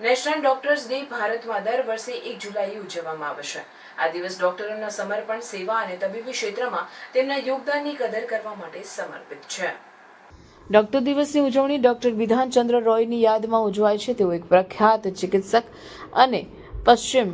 National doctors day ભારતમાં દર વર્ષે એક જુલાઈ ઉજવવામાં આવશે આ દિવસ ડોક્ટરોના સમર્પણ, સેવા અને તબીબી ક્ષેત્રમાં તેમના યોગદાનની કદર કરવા માટે સમર્પિત છે. ડોક્ટર દિવસની ઉજવણી ડોક્ટર વિધાનચંદ્ર રોયની યાદમાં ઉજવાય છે. તેઓ એક પ્રખ્યાત ચિકિત્સક અને પશ્ચિમ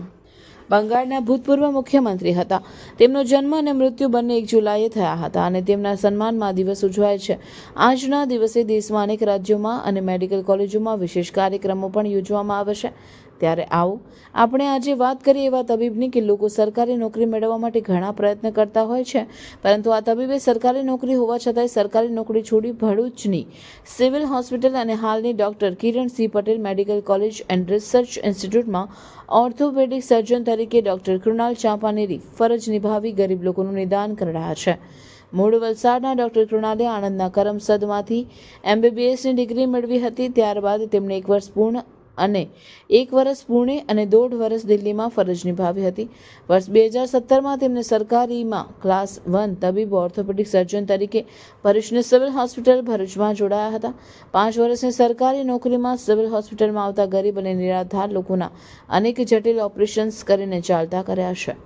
બંગાળના ભૂતપૂર્વ મુખ્યમંત્રી હતા. તેમનો જન્મ અને મૃત્યુ બંને એક જુલાઈએ થયા હતા અને તેમના સન્માનમાં દિવસ ઉજવાય છે. આજના દિવસે દેશમાં અનેક રાજ્યોમાં અને મેડિકલ કોલેજોમાં વિશેષ કાર્યક્રમો પણ યોજવામાં આવે છે. ત્યારે આવો. આપણે આજે વાત કરીએ એવા તબીબની કે લોકો સરકારી નોકરી મેળવવા માટે ઘણા પ્રયત્ન કરતા હોય છે. પરંતુ આ તબીબે સરકારી નોકરી હોવા છતાંય સરકારી નોકરી છોડી ભરૂચની સિવિલ હોસ્પિટલ અને હાલની doctor Kiran C Patel medical college and research ઇન્સ્ટિટ્યૂટમાં orthopaedic surgeon તરીકે ડોક્ટર કૃણાલ ચાંપાનેરી ફરજ નિભાવી ગરીબ લોકોનું નિદાન કરી રહ્યા છે. મૂળ વલસાડના ડોક્ટર કૃણાલે આણંદના કરમસદમાંથી એમબીબીએસની ડિગ્રી મેળવી હતી. ત્યારબાદ તેમણે એક વર્ષ પૂર્ણ અને એક વર્ષ પુણે અને દોઢ વર્ષ દિલ્હીમાં ફરજ નિભાવી હતી. વર્ષ બે હજાર સત્તરમાં તેમને સરકારીમાં ક્લાસ વન તબીબ ઓર્થોપેડિક સર્જન તરીકે ભરૂચની સિવિલ હોસ્પિટલ ભરૂચમાં જોડાયા હતા. પાંચ વર્ષની સરકારી નોકરીમાં સિવિલ હોસ્પિટલમાં આવતા ગરીબ અને નિરાધાર લોકોના અનેક જટિલ ઓપરેશન્સ કરીને ચાલતા કર્યા છે.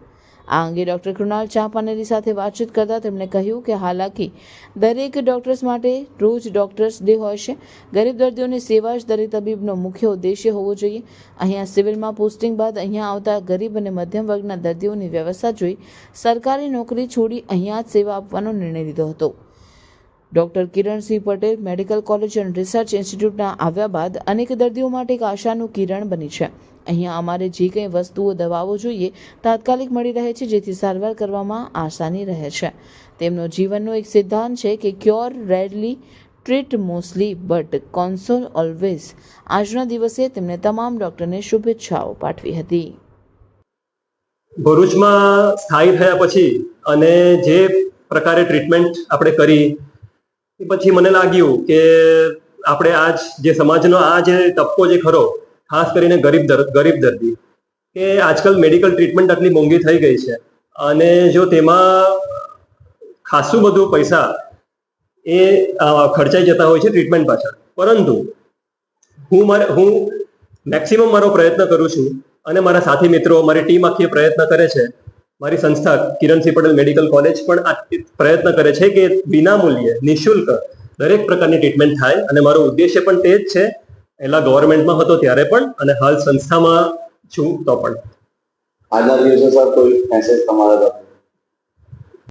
આ અંગે ડોક્ટર કૃણાલ ચાંપાનેરી સાથે વાતચીત કરતા તેમણે કહ્યું કે હાલાકી દરેક ડોક્ટર્સ માટે રોજ ડોક્ટર્સ ડે હોય છે. ગરીબ દર્દીઓની સેવા જ દરેક તબીબનો મુખ્ય ઉદ્દેશ્ય હોવો જોઈએ. અહીંયા સિવિલમાં પોસ્ટિંગ બાદ અહીંયા આવતા ગરીબ અને મધ્યમ વર્ગના દર્દીઓની વ્યવસ્થા જોઈ સરકારી નોકરી છોડી અહીંયા જ સેવા આપવાનો નિર્ણય લીધો હતો. Doctor Kiransinh Patel medical college and research ઇન્સ્ટિટ્યૂટના આવ્યા બાદ અનેક દર્દીઓ માટે એક આશાનું કિરણ બની છે. અહીંયા અમારે જે કંઈ વસ્તુઓ, દવાઓ જોઈએ, તાત્કાલિક મળી રહે છે, જેથી સારવાર કરવામાં આસાની રહે છે. તેમનો જીવનનો એક સિદ્ધાંત છે કે cure rarely treat mostly, but console always. આજના દિવસે તેમણે તમામ ડૉક્ટરને શુભેચ્છાઓ પાઠવી હતી. ભરૂચમાં સ્થાયી થયા પછી અને જે પ્રકારે ટ્રીટમેન્ટ આપણે કરી પછી મને લાગ્યું કે આપણે આજ જે સમાજનો આ જે તબકો જે ખરો, ખાસ કરીને ગરીબ ગરીબ દર્દી, કે આજકાલ મેડિકલ ટ્રીટમેન્ટ આટલી મોંઘી થઈ ગઈ છે. અને જો તેમાં ખાસું બધું પૈસા એ ખર્ચાઈ જતા હોય છે ટ્રીટમેન્ટ પાછળ. પરંતુ હું મારે, હું મેક્સિમમ મારો પ્રયત્ન કરું છું અને મારા સાથી મિત્રો, મારી ટીમ આખી પ્રયત્ન કરે છે મારી સંસ્થા કિરણસિંહ પટેલ મેડિકલ કોલેજ પણ આ પ્રયત્ન કરે છે કે વિના મૂલ્યે નિઃશુલ્ક દરેક પ્રકારની ટ્રીટમેન્ટ થાય અને મારો ઉદ્દેશ્ય પણ તે જ છે. પહેલા ગવર્મેન્ટમાં હતો ત્યારે પણ અને હાલ સંસ્થામાં છું તો પણ. આજના દિવસે સર કોઈ મેસેજ તમારા